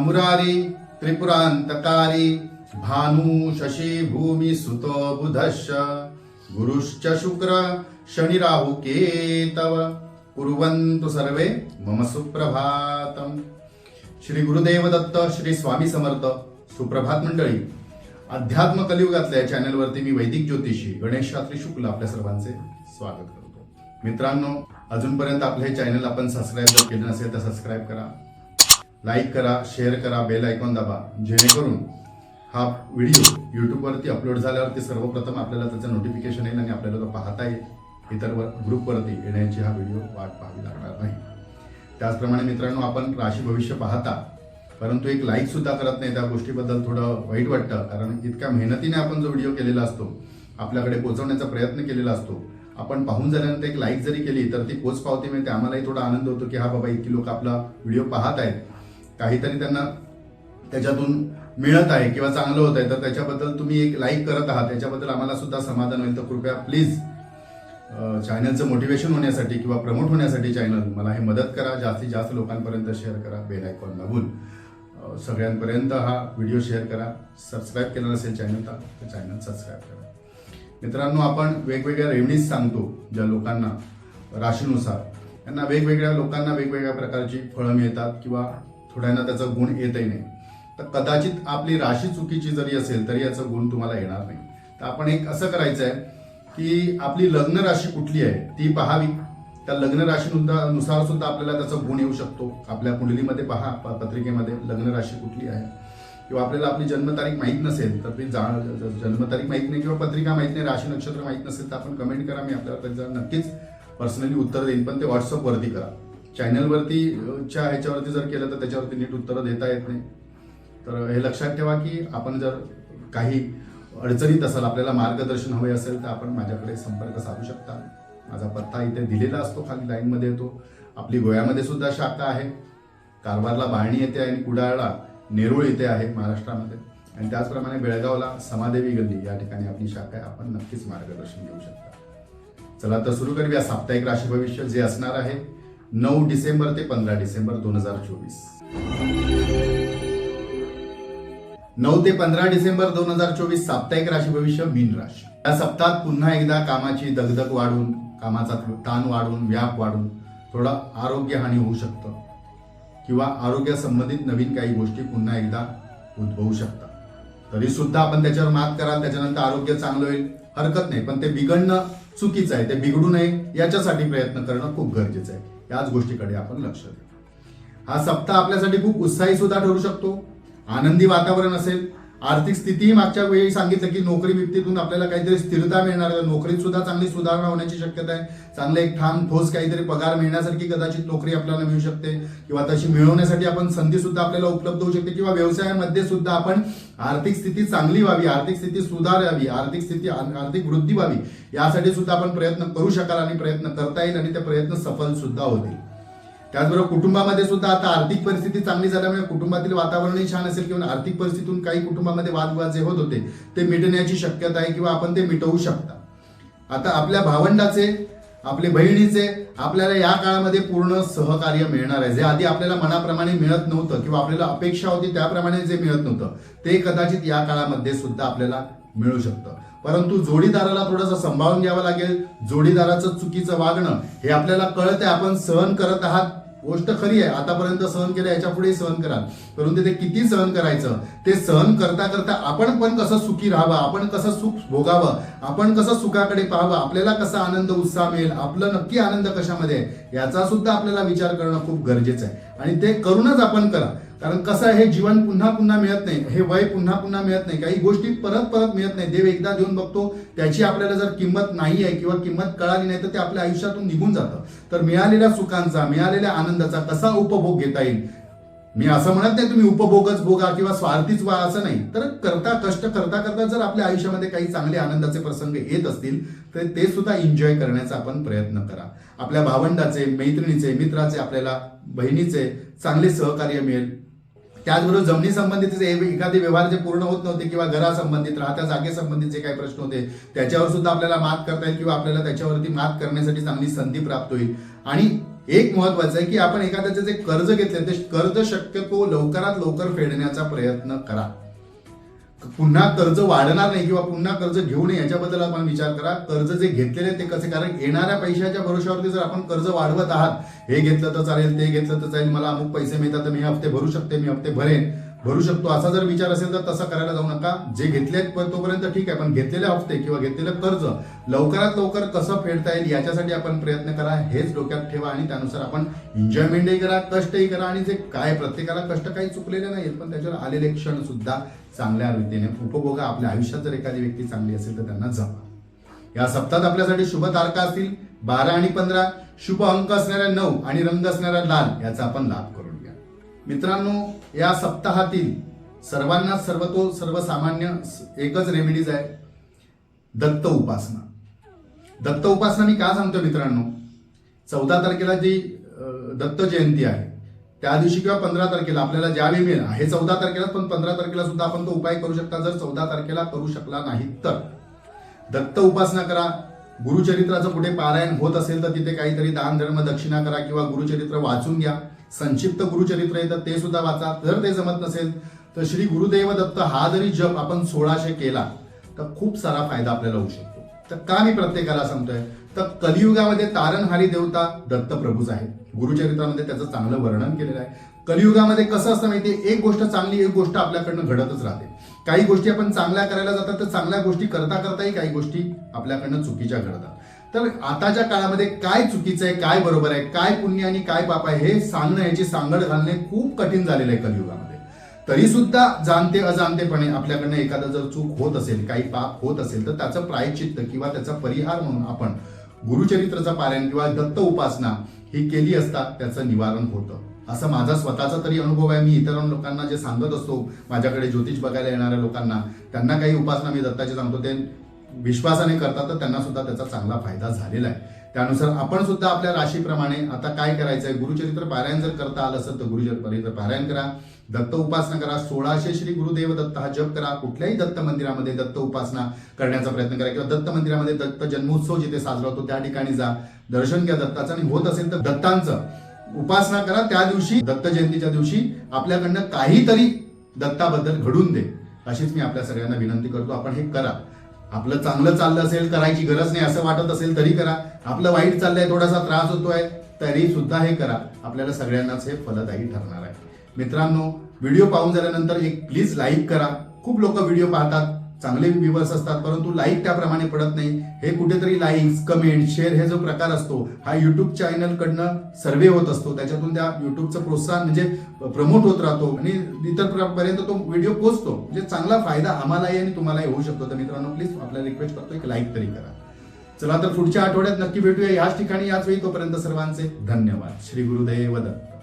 मुरारी त्रिपुरांतकारी भानु शशी भूमी सुतो बुधश्च गुरुश्च शुक्र शनि राहु केतव। कुर्वन्तु सर्वे मम सुप्रभातम। श्री गुरुदेव दत्त श्री स्वामी समर्थ सुप्रभात मंडळी अध्यात्म कलियुगातल्या या चॅनलवरती मी वैदिक ज्योतिषी गणेश शास्त्री शुक्ल आपल्या सर्वांचे स्वागत करतो. मित्रांनो अजूनपर्यंत आपलं हे चॅनल आपण सबस्क्राईब जर केलं नसेल तर सबस्क्राईब करा. लाईक करा शेअर करा बेल आयकॉन दाबा. जेणेकरून हा व्हिडिओ यूट्यूबवरती अपलोड झाल्यावरती सर्वप्रथम आपल्याला त्याचं नोटिफिकेशन येईल आणि आपल्याला तो पाहता येईल. इतर वर ग्रुपवरती येण्याची हा व्हिडिओ वाट पाहावी लागणार नाही. त्याचप्रमाणे मित्रांनो आपण राशी भविष्य पाहता परंतु एक लाईक सुद्धा करत नाही. त्या गोष्टीबद्दल थोडं वाईट वाटतं कारण इतक्या मेहनतीने आपण जो व्हिडिओ केलेला असतो आपल्याकडे पोहोचवण्याचा प्रयत्न केलेला असतो आपण पाहून झाल्यानंतर एक लाईक जरी केली तर ती पोच पावती मिळते. आम्हालाही थोडा आनंद होतो की हा बाबा इतकी लोक आपला व्हिडिओ पाहत आहेत. काहीतरी त्यांना त्याच्यातून मिळत आहे किंवा चांगलं होत आहे तर त्याच्याबद्दल तुम्ही एक लाईक करत आहात. त्याच्याबद्दल आम्हाला सुद्धा समाधान होईल. तर कृपया प्लीज चॅनलचं मोटिवेशन होण्यासाठी किंवा प्रमोट होण्यासाठी चॅनल मला हे मदत करा. जास्तीत जास्त लोकांपर्यंत शेअर करा. बेल आयकॉन दाबून. सगळ्यांपर्यंत हा व्हिडिओ शेअर करा. सबस्क्राईब केला नसेल चॅनल तर चॅनल सबस्क्राईब करा. मित्रांनो आपण वेगवेगळ्या रेवणीज सांगतो ज्या लोकांना राशीनुसार. त्यांना वेगवेगळ्या लोकांना वेगवेगळ्या प्रकारची फळं मिळतात किंवा थोड्यांना त्याचा गुण येतही नाही. तर कदाचित आपली राशी चुकीची जरी असेल तरी याचा गुण तुम्हाला येणार नाही. तर आपण एक असं करायचं आहे की आपली लग्न राशी कुठली आहे ती पहावी. त्या लग्न राशीनुसार नुसार सुद्धा आपल्याला त्याचा गुण येऊ शकतो. आपल्या कुंडलीमध्ये पहा प- पत्रिकेमध्ये लग्न राशी कुठली आहे. किंवा आपल्याला आपली जन्मतारीख माहीत नसेल तर ती जा जन्मतारीख माहीत नाही किंवा पत्रिका माहीत नाही राशी नक्षत्र माहीत नसेल तर आपण कमेंट करा मी आपल्याला त्याचा नक्कीच पर्सनली उत्तर देईन. पण ते व्हॉट्सअपवरती करा. चॅनलवरती च्या ह्याच्यावरती जर केलं तर त्याच्यावरती नीट उत्तरं देता येत नाही. तर हे लक्षात ठेवा की आपण जर काही अडचणीत असाल आपल्याला मार्गदर्शन हवे असेल तर आपण माझ्याकडे संपर्क साधू शकता. माझा पत्ता इथे दिलेला असतो खाली लाईनमध्ये येतो. आपली गोव्यामध्ये सुद्धा शाखा आहे. कारवारला बाळणी येते आणि कुडाळला नेरूळ येथे आहे महाराष्ट्रामध्ये. आणि त्याचप्रमाणे बेळगावला समादेवी गल्ली या ठिकाणी आपली शाखा आहे. आपण नक्कीच मार्गदर्शन घेऊ शकता. चला तर सुरू करूया. साप्ताहिक राशी भविष्य जे असणार आहे नऊ डिसेंबर ते पंधरा डिसेंबर दोन हजार चोवीस. नऊ ते पंधरा डिसेंबर दोन हजार चोवीस साप्ताहिक राशी भविष्य मीन राशी. या सप्ताहात पुन्हा एकदा कामाची दगदग वाढून कामाचा ताण वाढून व्याप वाढून थोडा आरोग्य हानी होऊ शकतं. किंवा आरोग्य संबंधित नवीन काही गोष्टी पुन्हा एकदा उद्भवू शकतात. तरी सुद्धा आपण त्याच्यावर मात कराल त्याच्यानंतर आरोग्य चांगलं होईल. हरकत नाही पण ते बिघडणं चुकीचं आहे ते बिघडू नये याच्यासाठी प्रयत्न करणं खूप गरजेचं आहे. याच गोष्टीकडे आपण लक्ष देऊ. हा सप्ताह आपल्यासाठी खूप उत्साही सुद्धा ठरू शकतो. आनंदी वातावरण असेल. आर्थिक स्थितीही मागच्या वेळी सांगितलं की नोकरी व्यक्तीतून आपल्याला काहीतरी स्थिरता मिळणार आहे. नोकरीत सुद्धा चांगली सुधारणा होण्याची शक्यता आहे. चांगलं एक ठाम ठोस काहीतरी पगार मिळण्यासारखी कदाचित नोकरी आपल्याला मिळू शकते. किंवा तशी मिळवण्यासाठी आपण संधी सुद्धा आपल्याला उपलब्ध होऊ शकते. किंवा व्यवसायामध्ये सुद्धा आपण आर्थिक स्थिती चांगली व्हावी आर्थिक स्थिती सुधारावी आर्थिक स्थिती आर्थिक वृद्धी व्हावी यासाठी सुद्धा आपण प्रयत्न करू शकाल आणि प्रयत्न करता येईल आणि ते प्रयत्न सफल सुद्धा होतील. त्याचबरोबर कुटुंबामध्ये सुद्धा आता आर्थिक परिस्थिती चांगली झाल्यामुळे कुटुंबातील वातावरणही छान असेल किंवा आर्थिक परिस्थितीतून काही कुटुंबामध्ये वादविवाद जे होत होते ते मिटण्याची शक्यता आहे किंवा आपण ते मिटवू शकता. आता आपल्या भावंडाचे आपले बहिणीचे आपल्याला या काळामध्ये पूर्ण सहकार्य मिळणार आहे. जे आधी आपल्याला मनाप्रमाणे मिळत नव्हतं किंवा आपल्याला अपेक्षा होती त्याप्रमाणे जे मिळत नव्हतं ते कदाचित या काळामध्ये सुद्धा आपल्याला मिळू शकतं. परंतु जोडीदाराला थोडंसं सांभाळून घ्यावं लागेल. जोडीदाराचं चुकीचं वागणं हे आपल्याला कळत आहे आपण सहन करत आहात गोष्ट खरी आहे. आतापर्यंत सहन केलं याच्यापुढे सहन करा. परंतु ते किती सहन करायचं? ते सहन करता करता आपण पण कसं सुखी राहावं आपण कसं सुख भोगावं आपण कसं सुखाकडे पाहावं आपल्याला कसा आनंद उत्साह मिळेल आपलं नक्की आनंद कशामध्ये आहे याचा सुद्धा आपल्याला विचार करणं खूप गरजेचं आहे. आणि ते करूनच आपण करा. कारण कसं आहे हे जीवन पुन्हा पुन्हा मिळत नाही हे वय पुन्हा पुन्हा मिळत नाही काही गोष्टी परत परत मिळत नाही. देव एकदा देऊन बघतो त्याची आपल्याला जर किंमत नाही आहे किंवा किंमत कळाली नाही तर ते आपल्या आयुष्यातून निघून जातं. तर मिळालेल्या सुखांचा मिळालेल्या आनंदाचा कसा उपभोग घेता येईल? मी असं म्हणत नाही तुम्ही उपभोगच भोगा किंवा स्वार्थीच व्हा असं नाही. तर करता कष्ट करता करता जर आपल्या आयुष्यामध्ये काही चांगले आनंदाचे प्रसंग येत असतील तर ते सुद्धा एन्जॉय करण्याचा आपण प्रयत्न करा. आपल्या भावंडाचे मैत्रिणीचे मित्राचे आपल्याला बहिणीचे चांगले सहकार्य मिळेल. त्याचबरोबर जमिनी संबंधित एखादे व्यवहार जे पूर्ण होत नव्हते किंवा घरासंबंधित राहत्या जागेसंबंधित जे काही प्रश्न होते त्याच्यावर सुद्धा आपल्याला मात करता येईल किंवा आपल्याला त्याच्यावरती मात करण्यासाठी चांगली संधी प्राप्त होईल. आणि एक महत्वाचं आहे की आपण एखाद्याचे जे कर्ज घेतलं ते कर्ज शक्यतो लवकरात लवकर फेडण्याचा प्रयत्न करा. पुन्हा कर्ज वाढणार नाही किंवा पुन्हा कर्ज घेऊ नये याच्याबद्दल आपण विचार करा. कर्ज जे घेतलेले ते कसे? कारण येणाऱ्या पैशाच्या भरोश्यावरती जर आपण कर्ज वाढवत आहात हे घेतलं तर चालेल ते घेतलं तर चालेल मला अमुक पैसे मिळतात तर मी हप्ते भरू शकते मी हप्ते भरेन. भरू शकतो. असा जर विचार असेल तर तसं करायला जाऊ नका. जे घेतले तोपर्यंत ठीक आहे पण घेतलेले हप्ते किंवा घेतलेलं कर्ज लवकरात लवकर कसं फेडता येईल याच्यासाठी आपण प्रयत्न करा. हेच डोक्यात ठेवा आणि त्यानुसार आपण एन्जॉयमेंटही करा कष्टही करा आणि जे काय प्रत्येकाला कष्ट काही चुकलेले नाहीत पण त्याच्यावर आलेले क्षण सुद्धा चांगल्या रीतीने उपभोगा. आपल्या आयुष्यात जर एखादी व्यक्ती चांगली असेल तर त्यांना जपा. या सप्ताहात आपल्यासाठी शुभ तारखा असतील. बारा आणि पंधरा. शुभ अंक असणाऱ्या नऊ आणि रंग असणाऱ्या लाल याचा आपण लाभ करून मित्रांनो या सप्ताहातील सर्वांना सर्वतो सर्वसामान्य एकच रेमेडीज आहे दत्त उपासना. दत्त उपासना मी का सांगतो मित्रांनो? चौदा तारखेला जी दत्त जयंती आहे त्या दिवशी किंवा पंधरा तारखेला आपल्याला ज्यावेळी मिळेल हे चौदा तारखेला पण पंधरा तारखेला सुद्धा आपण तो उपाय करू शकता जर चौदा तारखेला करू शकला नाही तर. दत्त उपासना करा गुरुचरित्राचं कुठे पारायण होत असेल तर तिथे काहीतरी दान धर्म दक्षिणा करा किंवा गुरुचरित्र वाचून घ्या. संक्षिप्त गुरुचरित्र आहे तर ते सुद्धा वाचा. जर ते जमत नसेल तर श्री गुरुदेव दत्त हा जरी जप आपण सोळाशे केला तर खूप सारा फायदा आपल्याला होऊ शकतो. तर का मी प्रत्येकाला सांगतोय? तर कलियुगामध्ये तारणहारी देवता दत्त प्रभूच आहेत. गुरुचरित्रामध्ये त्याचं चांगलं वर्णन केलेलं आहे. कलियुगामध्ये कसं असतं माहितीये? एक गोष्ट चांगली एक गोष्ट आपल्याकडनं घडतच राहते. काही गोष्टी आपण चांगल्या करायला जातात तर चांगल्या गोष्टी करता करताही काही गोष्टी आपल्याकडनं चुकीच्या घडतात. तर आताच्या काळामध्ये काय चुकीचं आहे काय बरोबर आहे काय पुण्य आणि काय पाप आहे हे सांगणं याची सांगड घालणे खूप कठीण झालेलं आहे कलियुगामध्ये. तरी सुद्धा जाणते अजाणतेपणे आपल्याकडनं एखादं जर चूक होत असेल काही पाप होत असेल तर त्याचं प्रायचित्त किंवा त्याचा परिहार म्हणून आपण गुरुचरित्राचं पारायण किंवा दत्त उपासना ही केली असता त्याचं निवारण होतं. असा माझा स्वतःचा तरी अनुभव आहे. मी इतर लोकांना जे सांगत असतो माझ्याकडे ज्योतिष बघायला येणाऱ्या लोकांना त्यांना काही उपासना मी दत्ताची सांगतो. ते विश्वासाने करतात तर त्यांना सुद्धा त्याचा चांगला फायदा झालेला आहे. त्यानुसार आपण सुद्धा आपल्या राशीप्रमाणे आता काय करायचंय? गुरुचरित्र पारायण जर करता आलं असेल तर गुरुचरित्र पारायण करा. दत्त उपासना करा. सोळाशे श्री गुरुदेव दत्त हा जप करा. कुठल्याही दत्त मंदिरामध्ये दत्त उपासना करण्याचा प्रयत्न करा. किंवा दत्त मंदिरामध्ये दत्त जन्मोत्सव जिथे साजरा होतो त्या ठिकाणी जा. दर्शन घ्या दत्ताचं. आणि होत असेल तर दत्तांचं. उपासना करा त्या दिवशी दत्त जयंतीच्या दिवशी आपल्याकडनं काहीतरी दत्ताबद्दल घडून दे. अशीच मी आपल्या सगळ्यांना विनंती करतो आपण हे करा. आपलं चांगलं चाललं असेल करायची गरज नाही असं वाटत असेल तरी करा. आपलं वाईट चाललंय थोडासा त्रास होतोय तरी सुद्धा हे करा. आपल्याला सगळ्यांनाच हे फलदायी ठरणार आहे. मित्रांनो व्हिडिओ पाहून झाल्यानंतर एक प्लीज लाईक करा. खूप लोक व्हिडिओ पाहतात. चांगले व्ह्युअर्स असतात परंतु लाईक त्याप्रमाणे पडत नाही. हे कुठेतरी लाईक्स कमेंट शेअर हे जो प्रकार असतो हा युट्यूब चॅनल कडनं सर्वे होत असतो. त्याच्यातून त्या युट्यूबचं प्रोत्साहन म्हणजे प्रमोट होत राहतो आणि इतर पर्यंत तो व्हिडिओ पोचतो म्हणजे चांगला फायदा आम्हालाही आणि तुम्हालाही होऊ शकतो. तर मित्रांनो प्लीज आपल्याला रिक्वेस्ट करतो एक लाईक तरी करा. चला तर पुढच्या आठवड्यात नक्की भेटूया. याच ठिकाणी याच वेळी तोपर्यंत सर्वांचे धन्यवाद. श्री गुरुदेव दत्त.